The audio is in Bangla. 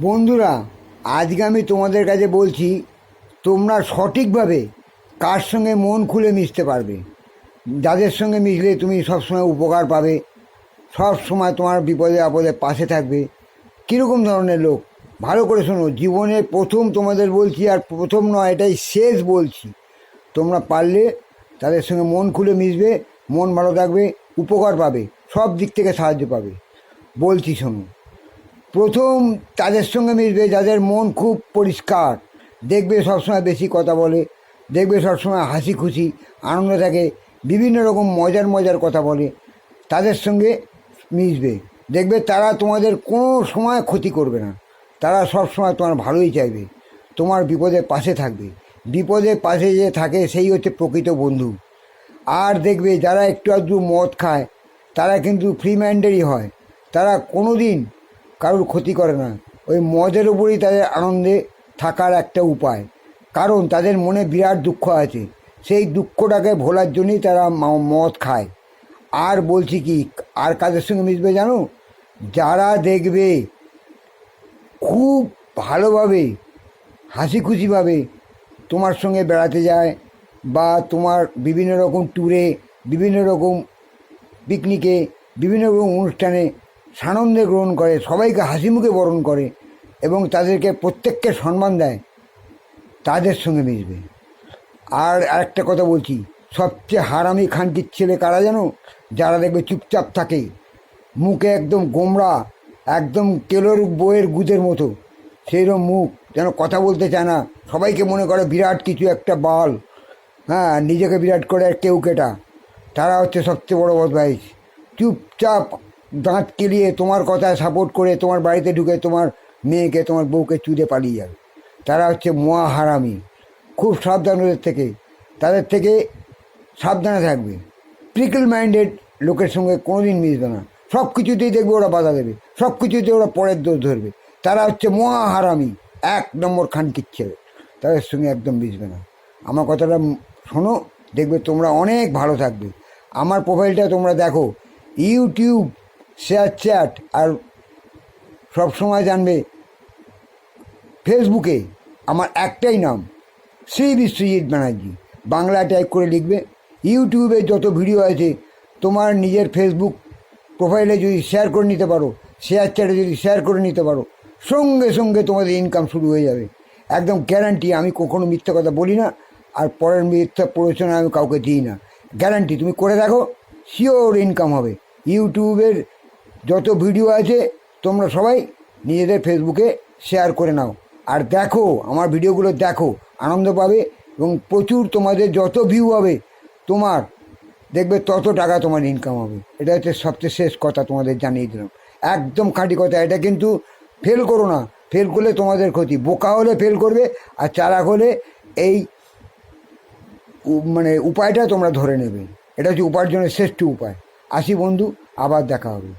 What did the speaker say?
বন্ধুরা, আজকে আমি তোমাদের কাছে বলছি, তোমরা সঠিকভাবে কার সঙ্গে মন খুলে মিশতে পারবে? যাদের সঙ্গে মিশলে তুমি সবসময় উপকার পাবে সব সময় তোমার বিপদে আপদে পাশে থাকবে। কীরকম ধরনের লোক? ভালো করে শোনো জীবনে প্রথম তোমাদের বলছি আর প্রথম নয়, এটাই শেষ বলছি। তোমরা পারলে তাদের সঙ্গে মন খুলে মিশবে, মন ভালো থাকবে, উপকার পাবে, সব দিক থেকে সাহায্য পাবে। বলছি শোনো প্রথম তাদের সঙ্গে মিশবে যাদের মন খুব পরিষ্কার। দেখবে সবসময় বেশি কথা বলে, দেখবে সবসময় হাসি খুশি, আনন্দ থাকে, বিভিন্ন রকম মজার মজার কথা বলে, তাদের সঙ্গে মিশবে। দেখবে তারা তোমাদের কোনো সময় ক্ষতি করবে না। তারা সব সময় তোমার ভালোই চাইবে, তোমার বিপদের পাশে থাকবে। বিপদের পাশে যে থাকে সেই হচ্ছে প্রকৃত বন্ধু। আর দেখবে যারা একটু আধটু মদ খায়, তারা কিন্তু ফ্রি মাইন্ডেরই হয়। তারা কোনো দিন কারোর ক্ষতি করে না। ওই মদের উপরই তাদের আনন্দে থাকার একটা উপায়। কারণ তাদের মনে বিরাট দুঃখ আছে। সেই দুঃখটাকে ভোলার জন্যই তারা মদ খায়। আর বলছি কি, আর কাদের সঙ্গে মিশবে জানো? যারা দেখবে খুব ভালোভাবে হাসি খুশিভাবে তোমার সঙ্গে বেড়াতে যায় বা তোমার বিভিন্ন রকম ট্যুরে বিভিন্ন রকম পিকনিকে বিভিন্ন রকম অনুষ্ঠানে সানন্দে গ্রহণ করে, সবাইকে হাসি মুখে বরণ করে এবং তাদেরকে প্রত্যেককে সম্মান দেয়, তাদের সঙ্গে মিশবে। আর একটা কথা বলছি, সবচেয়ে হারামি খানকির ছেলে কারা যেন যারা দেখবে চুপচাপ থাকে, মুখে একদম গোমরা একদম কেলোর বইয়ের গুদের মতো সেইরকম মুখ, যেন কথা বলতে চায় না। সবাইকে মনে করে বিরাট কিছু একটা বাল হ্যাঁ নিজেকে বিরাট করে আর কেউ কেটা। তারা হচ্ছে সবচেয়ে বড় বদমাইশ। চুপচাপ দাঁত কেলিয়ে তোমার কথায় সাপোর্ট করে তোমার বাড়িতে ঢুকে তোমার মেয়েকে, তোমার বউকে চুদে পালিয়ে যাবে। তারা হচ্ছে মোয়া হারামি খুব সাবধান ওদের থেকে। তাদের থেকে সাবধানে থাকবে। প্রিকল মাইন্ডেড লোকের সঙ্গে কোনোদিন মিশবে না। সব কিছুতেই দেখবে ওরা বাধা দেবে। সব কিছুতে ওরা পরের দোষ ধরবে। তারা হচ্ছে মহা হারামি এক নম্বর খানকির ছেলে। তাদের সঙ্গে একদম মিশবে না। আমার কথাটা শোনো, দেখবে তোমরা অনেক ভালো থাকবে। আমার প্রোফাইলটা তোমরা দেখো। ইউটিউব শেয়ার চ্যাট আর সব সময় জানবে। ফেসবুকে আমার একটাই নাম শ্রী বিশ্বজিৎ ব্যানার্জি। বাংলা টাইপ করে লিখবে। ইউটিউবে যত ভিডিও আছে, তোমার নিজের ফেসবুক প্রোফাইলে যদি শেয়ার করে নিতে পারো শেয়ার চ্যাটে যদি শেয়ার করে নিতে পারো, সঙ্গে সঙ্গে তোমাদের ইনকাম শুরু হয়ে যাবে। একদম গ্যারান্টি আমি কখনো মিথ্যা কথা বলি না, আর পরের মিথ্যা প্ররোচনা আমি কাউকে দিই না। গ্যারান্টি তুমি করে দেখো শিওর ইনকাম হবে। ইউটিউবের যত ভিডিও আছে, তোমরা সবাই নিজেদের ফেসবুকে শেয়ার করে নাও। আর দেখো, আমার ভিডিওগুলো দেখো, আনন্দ পাবে এবং প্রচুর তোমাদের যত ভিউ হবে, তোমার দেখবে তত টাকা তোমার ইনকাম হবে। এটা হচ্ছে সবচেয়ে শেষ কথা তোমাদের জানিয়ে দিলাম। একদম খাঁটি কথা, এটা কিন্তু ফেল করো না। ফেল করলে তোমাদের ক্ষতি। বোকা হলে ফেল করবে, আর চালাক হলে এই মানে উপায়টা তোমরা ধরে নেবে। এটা হচ্ছে উপার্জনের শ্রেষ্ঠ উপায়। আসি বন্ধু, আবার দেখা হবে।